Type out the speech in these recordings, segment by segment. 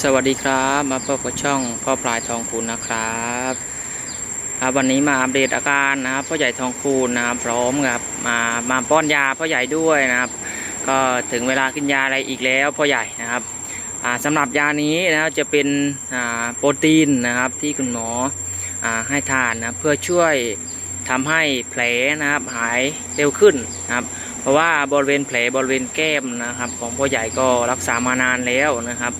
สวัสดีครับมาพบกับช่องพ่อพลายทองคูณนะครับวันนี้มาอัปเดตอาการนะครับพ่อใหญ่ทองคูณนะครับพร้อมครับมามาป้อนยาพ่อใหญ่ด้วยนะครับ ก็ถึงเวลากินยาอะไรอีกแล้วพ่อใหญ่นะครับอ่าสำหรับยานี้นะครับจะเป็นโปรตีนนะครับที่คุณหมออให้ทานนะเพื่อช่วยทำให้แผลนะครับหายเร็วขึ้นนะครับเพราะว่าบริเวณแผลบริเวณแก้มนะครับ ของพ่อใหญ่ก็รักษามานานแล้วนะครับ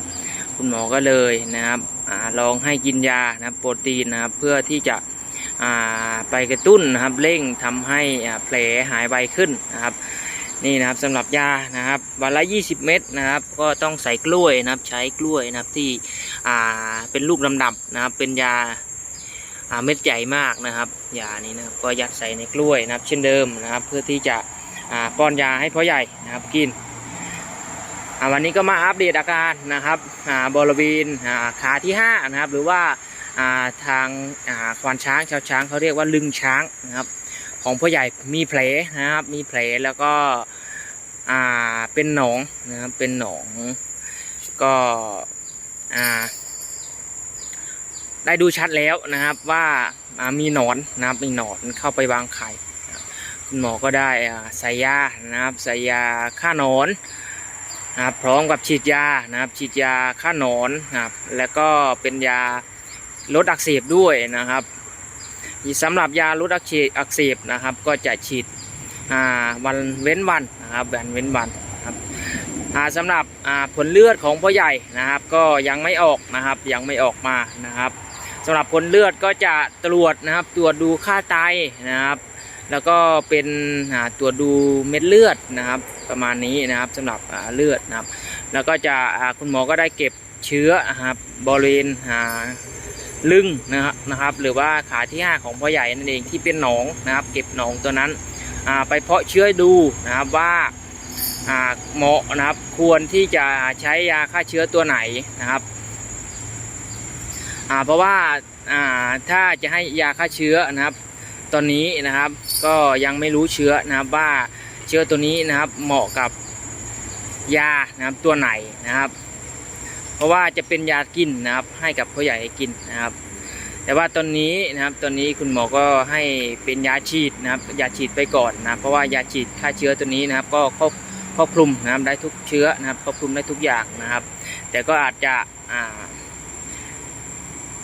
คุณหมอก็เลยนะครับอลองให้กินยานะครับโปรตีนนะครับเพื่อที่จะไปกระตุ้นนะครับเร่งทำให้แผลหายไวขึ้นนะครับ นี่นะครับสำหรับยานะครับวันละ 20 เม็ดนะครับ ก็ต้องใส่กล้วยนะครับ ใช้กล้วยนะครับที่เป็นลูกดำๆนะครับ เป็นยาเม็ดใหญ่มากนะครับยานี้นะครับก็ยัดใส่ในกล้วยนะครับ เช่นเดิมนะครับ เพื่อที่จะป้อนยาให้พ่อใหญ่นะครับกิน วันนี้ก็มาอัปเดตอาการนะครับอ่าบริเวณอ่าขาที่5นะครับหรือว่าอ่าทางอ่าควานช้างชาวช้างเขาเรียกว่าลึงช้างนะครับของพ่อใหญ่มีแผลนะครับมีแผลแล้วก็อ่าเป็นหนองนะครับเป็นหนองก็อ่าได้ดูชัดแล้วนะครับว่าามีหนอนนะครับมีหนอนเข้าไปวางไข่นะครับคุณหมอก็ได้อ่าใส่ยานะครับใส่ยาฆ่าหนอน นะครับพร้อมกับฉีดยานะครับฉีดยาฆ่าหนอนนะครับแล้วก็เป็นยาลดอักเสบด้วยนะครับสำหรับยาลดอักเสบอักเสบนะครับ ก็จะฉีดวันเว้นวันนะครับวันเว้นวันครับอ่าสำหรับผลเลือดของพ่อใหญ่นะครับ ก็ยังไม่ออกนะครับยังไม่ออกมานะครับสำหรับผลเลือดก็จะตรวจนะครับตรวจดูค่าไตนะครับ แล้วก็เป็นตรวจดูเม็ดเลือดนะครับ ประมาณนี้นะครับสำหรับเลือดนะครับ แล้วก็จะคุณหมอก็ได้เก็บเชื้อนะครับบริเวณลึงนะครับนะครับ หรือว่าขาที่ 5 ของพ่อใหญ่นั่นเองที่เป็นหนองนะครับ เก็บหนองตัวนั้นไปเพาะเชื้อดูนะครับว่าเหมาะนะครับควรที่จะใช้ยาฆ่าเชื้อตัวไหนนะครับเพราะว่าถ้าจะให้ยาฆ่าเชื้อนะครับ ตอนนี้นะครับ ก็ยังไม่รู้เชื้อนะครับว่าเชื้อตัวนี้นะครับเหมาะกับยานะครับตัวไหนนะครับ เพราะว่าจะเป็นยากินนะครับ ให้กับผู้ใหญ่กินนะครับ แต่ว่าตอนนี้นะครับตอนนี้คุณหมอก็ให้เป็นยาฉีดนะครับยาฉีดไปก่อนนะเพราะว่ายาฉีดฆ่าเชื้อตัวนี้นะครับ ก็ครอบครอบคลุมนะครับได้ทุกเชื้อนะครับครอบคลุมได้ทุกอย่างนะครับ แต่ก็อาจจะอ่า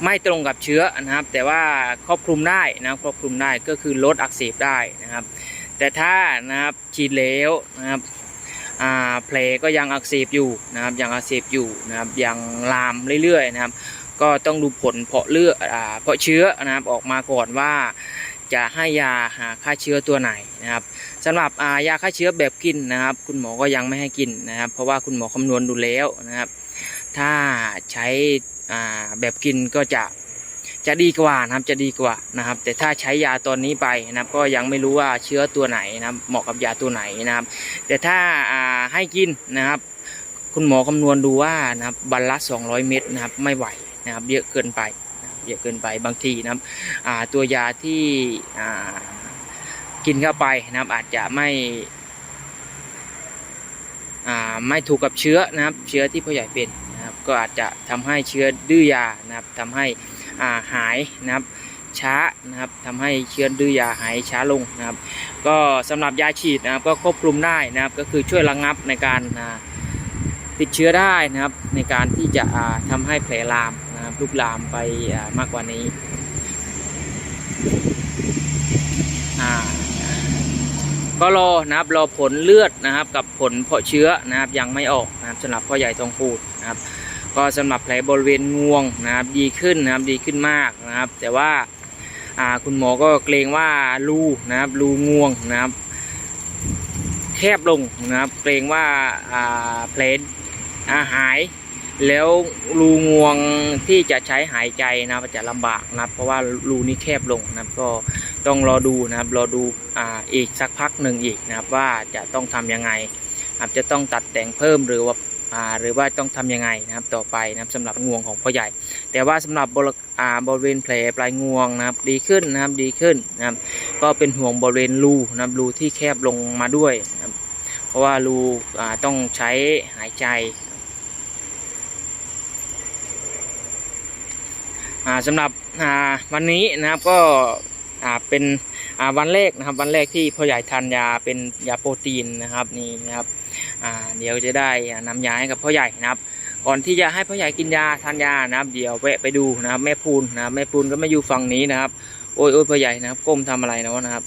ไม่ตรงกับเชื้อนะครับ แต่ว่าครอบคลุมได้นะครับครอบคลุมได้ก็คือลดอักเสบได้นะครับ แต่ถ้านะครับฉีดแล้วนะครับแผลก็ยังอักเสบอยู่นะครับยังอักเสบอยู่นะครับยังลามเรื่อยๆนะครับ ก็ต้องดูผลเพาะเลือดเพาะเชื้อนะครับออกมาก่อนว่าจะให้ยาหาฆ่าเชื้อตัวไหนนะครับสำหรับายาฆ่าเชื้อแบบกินนะครับ คุณหมอก็ยังไม่ให้กินนะครับ เพราะว่าคุณหมอคำนวณดูแล้วนะครับ ถ้าใช้แบบกินก็จะจะดีกว่านะครับจะดีกว่านะครับ แต่ถ้าใช้ยาตัวนี้ไปนะครับก็ยังไม่รู้ว่าเชื้อตัวไหนนะครับ เหมาะกับยาตัวไหนนะครับ แต่ถ้าให้กินนะครับ คุณหมอคำนวณดูว่านะครับบัลละ 200 เม็ดนะครับไม่ไหวนะครับ เยอะเกินไปเยอะเกินไปบางทีนะครับตัวยาที่กินเข้าไปนะครับ อาจจะไม่ไม่ถูกกับเชื้อนะครับ เชื้อที่พ่อใหญ่เป็น ก็อาจจะทำให้เชื้อดื้อยานะครับทำให้อ่าหายนะครับช้านะครับทำให้เชื้อดื้อยาหายช้าลงนะครับ ก็สำหรับยาฉีดนะครับก็ควบคุมได้นะครับ ก็คือช่วยระงับในการติดเชื้อได้นะครับ ในการที่จะอ่าทำให้แผลลามนะครับลุกลามไปามากกว่านี้อ่าก็รอนะครับรอผลเลือดนะครับกับผลเพาะเชื้อนะครับยังไม่ออกนะครับสำหรับพ่อใหญ่ทองพูดนะครับ ก็สำหรับแผลบริเวณงวงนะครับดีขึ้นนะครับดีขึ้นมากนะครับ แต่ว่าคุณหมอก็เกรงว่ารูนะครับรูงวงนะครับ แคบลงนะครับ เกรงว่าแผลาหายแล้วรูงวงที่จะใช้หายใจนะครับจะลำบากนะครับ เพราะว่ารูนี้แคบลงนะครับก็ต้องรอดูนะครับรอดูอ่าอีกสักพักหนึ่งอีกนะครับว่าจะต้องทำยังไงครับจะต้องตัดแต่งเพิ่มหรือว่า หรือว่าต้องทำยังไงนะครับต่อไปนะครับสำหรับงวงของพ่อใหญ่ แต่ว่าสำหรับบริบริเวณแผลปลายงวงนะครับดีขึ้นนะครับดีขึ้นนะครับก็เป็นห่วงบริเวณรูนะครับรูที่แคบลงมาด้วยนะครับเพราะว่ารูต้องใช้หายใจอ่าสำหรับวันนี้นะครับก็เป็นวันแรกนะครับวันแรกที่พ่อใหญ่ทานยาเป็นยาโปรตีนนะครับนี่นะครับ เดี๋ยวจะได้อ่านำยาให้กับพ่อใหญ่นะครับก่อนที่จะให้พ่อใหญ่กินยาทานยานะครับเดี๋ยวแวะไปดูนะครับ แม่พูนนะครับแม่พูนก็ไม่อยู่ฝั่งนี้นะครับ โอ้ยโอ้ยพ่อใหญ่นะครับก้มทำอะไรนะวะนะครับ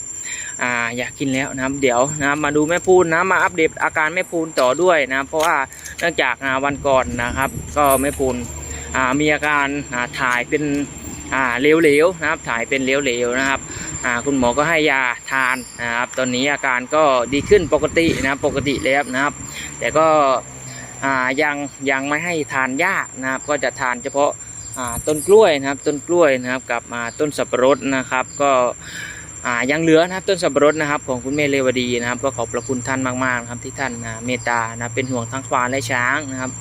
อ่าอยากกินแล้วนะครับเดี๋ยวนะครับมาดูแม่พูนนะมาอัปเดตอาการแม่พูนต่อด้วยนะเพราะว่าเนื่องจากวันก่อนนะครับ ก็แม่พูนอ่ามีอาการอ่าถ่ายเป็นอ่าเหลวๆนะครับถ่ายเป็นเหลวๆนะครับ คุณหมอก็ให้ยาทานนะครับ ตอนนี้อาการก็ดีขึ้นปกตินะครับปกติแล้วนะครับ แต่ก็ยังยังไม่ให้ทานยานะครับ ก็จะทานเฉพาะาต้นกล้วยนะครับ ต้นกล้วยนะครับกับต้นสับปะรดนะครับ ก็ยังเหลือนะครับต้นสับปะรดนะครับ ของคุณเมเลวดีนะครับ ก็ขอบพระคุณท่านมากๆนะครับที่ท่านเมตตานะเป็นห่วงทั้งควานและช้างนะครับ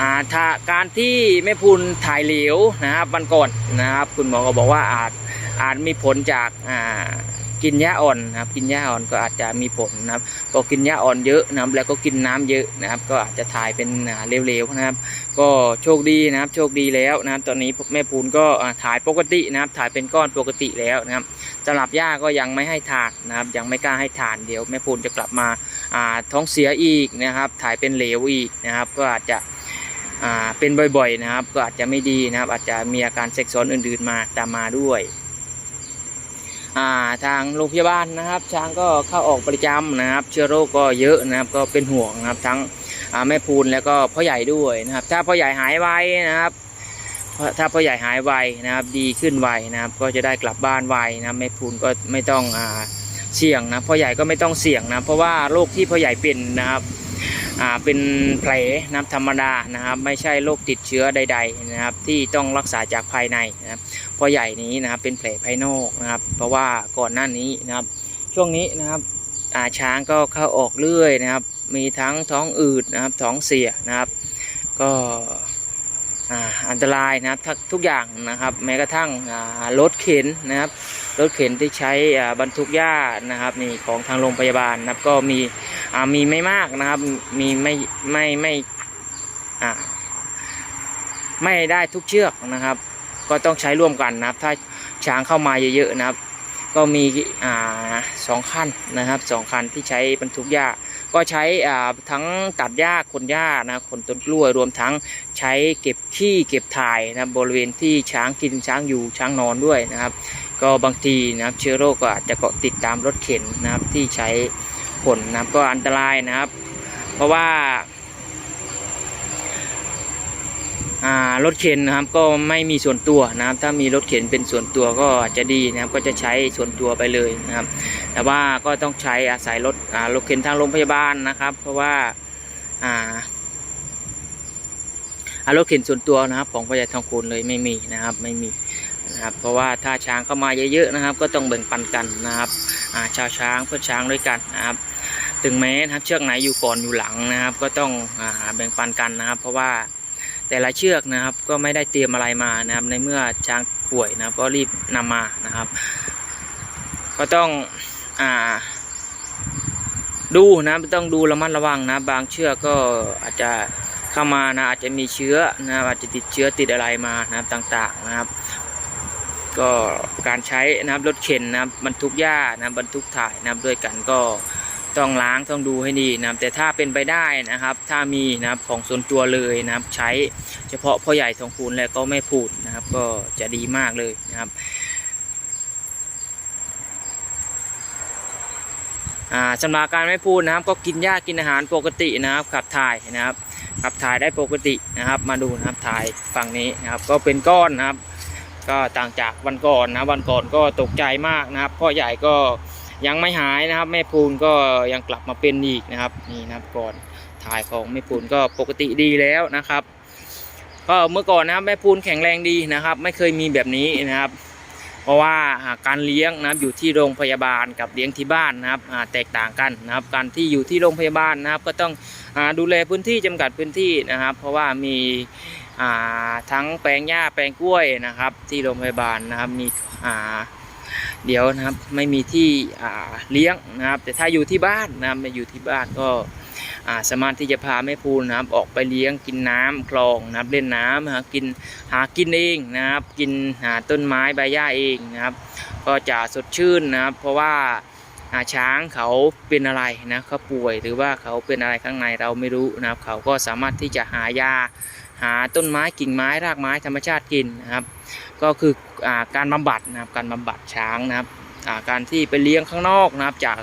อ่าถ้าการที่แม่พูนถ่ายเหลวนะครับวันก่อนนะครับ คุณหมอก็บอกว่าอาจ อาจมีผลจากอ่ากินหญ้าอ่อนนะครับ กินหญ้าอ่อนก็อาจจะมีผลนะครับพอกินหญ้าอ่อนเยอะนะครับ แล้วก็กินน้ำเยอะนะครับ ก็อาจจะถ่ายเป็นเหลวๆนะครับ ก็โชคดีนะครับ โชคดีแล้วนะครับ ตอนนี้แม่พูนก็ถ่ายปกตินะครับ ถ่ายเป็นก้อนปกติแล้วนะครับสำหรับย่าก็ยังไม่ให้ทานนะครับ ยังไม่กล้าให้ทานเดี๋ยวแม่พูนจะกลับมาท้องเสียอีกนะครับ ถ่ายเป็นเหลวอีกนะครับ ก็อาจจะเป็นบ่อยๆนะครับ ก็อาจจะไม่ดีนะครับ อาจจะมีอาการเซ็กซ้อนอื่นๆมาตามมาด้วย ทางโรงพยาบาลนะครับ ช้างก็เข้าออกประจำนะครับ เชื้อโรคก็เยอะนะครับ ก็เป็นห่วงนะครับ ทั้งแม่พูนแล้วก็พ่อใหญ่ด้วยนะครับ ถ้าพ่อใหญ่หายไวนะครับถ้าพ่อใหญ่หายไวนะครับ ดีขึ้นไวนะครับ ก็จะได้กลับบ้านไวนะแม่พูนก็ไม่ต้องอ่า เสี่ยงนะพ่อใหญ่ก็ไม่ต้องเสี่ยงนะเพราะว่าโรคที่พ่อใหญ่เป็นนะครับอ่าเป็นแผลนะธรรมดานะครับ ไม่ใช่โรคติดเชื้อใด ๆนะครับ ที่ต้องรักษาจากภายในนะครับพราะใหญ่นี้นะครับเป็นแผลภายนอกนะครับ เพราะว่าก่อนหน้านี้นะครับ ช่วงนี้นะครับอาช้างก็เข้าออกเรื่อยนะครับ มีทั้งท้องอืดนะครับท้องเสียนะครับ ก็ อันตรายนะครับทุกอย่างนะครับ แม้กระทั่งรถเข็นนะครับรถเข็นที่ใช้บรรทุกหญ้านะครับนี่ของทางโรงพยาบาลนะครับก็มีมีไม่มากนะครับมีไม่ไม่ไม่ไม่ได้ทุกเชือกนะครับ ก็ต้องใช้ร่วมกันนะครับ ถ้าช้างเข้ามาเยอะๆนะครับ ก็มีสองคันนะครับสองคันที่ใช้บรรทุกหญ้า ก็ใช้ทั้งตัดหญ้าขนหญ้านะขนต้นกล้วยรวมทั้งใช้เก็บขี้เก็บถ่ายนะบบริเวณที่ช้างกินช้างอยู่ช้างนอนด้วยนะครับ ก็บางทีนะครับเชื้อโรคก็อาจจะเกาะติดตามรถเข็นนะครับที่ใช้ขนนะครับก็อันตรายนะครับ เพราะว่า รถเข็นนะครับก็ไม่มีส่วนตัวนะครับ ถ้ามีรถเข็นเป็นส่วนตัวก็อาจจะดีนะครับ ก็จะใช้ส่วนตัวไปเลยนะครับ แต่ว่าก็ต้องใช้อาศัยรถรถเข็นทางโรงพยาบาลนะครับ เพราะว่าอารถเข็นส่วนตัวนะครับ ของพญาทองคูณเลยไม่มีนะครับไม่มีนะครับ เพราะว่าถ้าช้างเข้ามาเยอะๆนะครับ ก็ต้องแบ่งปันกันนะครับาชาวช้างเพื่อช้างด้วยกันนะครับ ถึงแม้นะครับเชือกไหนอยู่ก่อนอยู่หลังนะครับ ก็ต้องอแบ่งปันกันนะครับ เพราะว่า แต่ละเชือกนะครับ ก็ไม่ได้เตรียมอะไรมานะครับ ในเมื่อช้างป่วยนะครับ ก็รีบนำมานะครับ ก็ต้องอ่า ดูนะต้องดูระมัดระวังนะ บางเชือกก็อาจจะเข้ามานะอาจจะมีเชื้อนะครับอาจจะติดเชื้อติดอะไรมานะครับต่างๆนะครับ ก็การใช้นะครับรถเข็นนะครับบรรทุกหญ้านะบรรทุกถ่ายนะครับด้วยกันก็ ต้องล้างต้องดูให้ดีนะครับแต่ถ้าเป็นไปได้นะครับ ถ้ามีนะครับของส่วนตัวเลยนะครับ ใช้เฉพาะพ่อใหญ่ทองคูณแล้วก็ไม่พูดนะครับ ก็จะดีมากเลยนะครับสำหรับการไม่พูดนะครับ ก็กินหญ้ากินอาหารปกตินะครับ ขับถ่ายนะครับ ขับถ่ายได้ปกตินะครับ มาดูนะครับถ่ายฝั่งนี้นะครับ ก็เป็นก้อนนะครับ ก็ต่างจากวันก่อนนะวันก่อนก็ตกใจมากนะครับพ่อใหญ่ก็ ยังไม่หายนะครับ แม่พูนก็ยังกลับมาเป็นอีกนะครับนี่นะครับก่อนถ่ายของแม่พูนก็ปกติดีแล้วนะครับ ก็เมื่อก่อนนะครับแม่พูนแข็งแรงดีนะครับ ไม่เคยมีแบบนี้นะครับ เพราะว่าการเลี้ยงนะครับอยู่ที่โรงพยาบาลกับเลี้ยงที่บ้านนะครับแตกต่างกันนะครับ การที่อยู่ที่โรงพยาบาลนะครับ ก็ต้องดูแลพื้นที่จำกัดพื้นที่นะครับ เพราะว่ามีทั้งแปลงหญ้าแปลงกล้วยนะครับ ที่โรงพยาบาลนะครับมีอ่า เดี๋ยวนะครับไม่มีที่เลี้ยงนะครับ แต่ถ้าอยู่ที่บ้านนะครับมาอยู่ที่บ้านก็สามารถที่จะพาแม่พูนนะครับ ออกไปเลี้ยงกินน้ำคลองนะครับเล่นน้ำหากินหากินเองนะครับ กินหาต้นไม้ใบหญ้าเองนะครับ ก็จะสดชื่นนะครับ เพราะว่าช้างเขาเป็นอะไรนะเขาป่วยหรือว่าเขาเป็นอะไรข้างในเราไม่รู้นะครับ เขาก็สามารถที่จะหายา หาต้นไม้กิ่งไม้รากไม้ธรรมชาติกินนะครับ ก็คืออการบำบัดนะครับการบำบัดช้างนะครับการที่ไปเลี้ยงข้างนอกนะครับจาก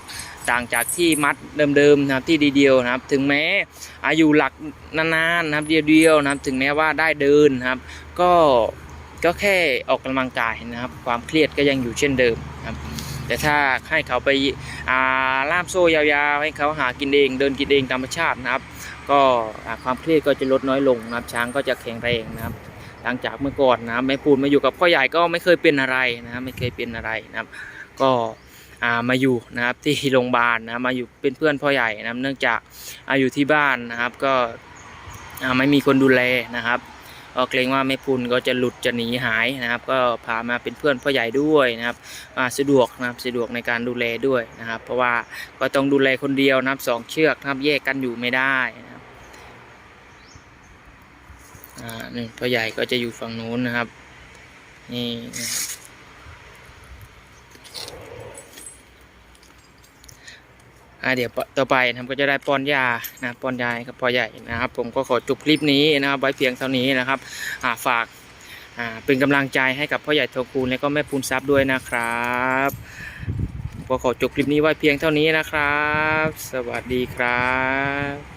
ต่างจากที่มัดเดิมๆนะครับที่เดียวนะครับ ถึงแม้อายุหลักนานๆนะครับเดียวๆนะครับ ถึงแม้ว่าได้เดินนะครับ ก็ก็แค่ออกกำลังกายนะครับ ความเครียดก็ยังอยู่เช่นเดิมนะครับ แต่ถ้าให้เขาไปาล่ามโซ่ยาวๆ ให้เขาหากินเอง เดินกินเองตามธรรมชาตินะครับ ก็ความเครียดก็จะลดน้อยลงนะครับช้างก็จะแข็งแรงนะครับ หลังจากเมื่อก่อนนะครับแม่ปูนมาอยู่กับพ่อใหญ่ก็ไม่เคยเป็นอะไรนะครับไม่เคยเป็นอะไรนะครับ ก็มาอยู่นะครับที่โรงพยาบาลนะมาอยู่เป็นเพื่อนพ่อใหญ่นะครับเนื่องจากอยู่ที่บ้านนะครับก็ไม่มีคนดูแลนะครับก็เกรงว่าแม่ปูนก็จะหลุดจะหนีหายนะครับ ก็พามาเป็นเพื่อนพ่อใหญ่ด้วยนะครับอ่าสะดวกนะครับสะดวกในการดูแลด้วยนะครับ เพราะว่าก็ต้องดูแลคนเดียวนะครับสองเชือกนะครับแยกกันอยู่ไม่ได้นะครับ อ่านี่พ่อใหญ่ก็จะอยู่ฝั่งนู้นนะครับ นี่นะครับอ่าเดี๋ยวต่อไปนะครับก็จะได้ป้อนยานะป้อนยาให้กับพ่อใหญ่นะครับ ผมก็ขอจบคลิปนี้นะครับ ไว้เพียงเท่านี้นะครับอ่าฝากอ่าเป็นกำลังใจให้กับพ่อใหญ่โทคูณและก็แม่พูนทรัพย์ด้วยนะครับก็ขอจบคลิปนี้ไว้เพียงเท่านี้นะครับ สวัสดีครับ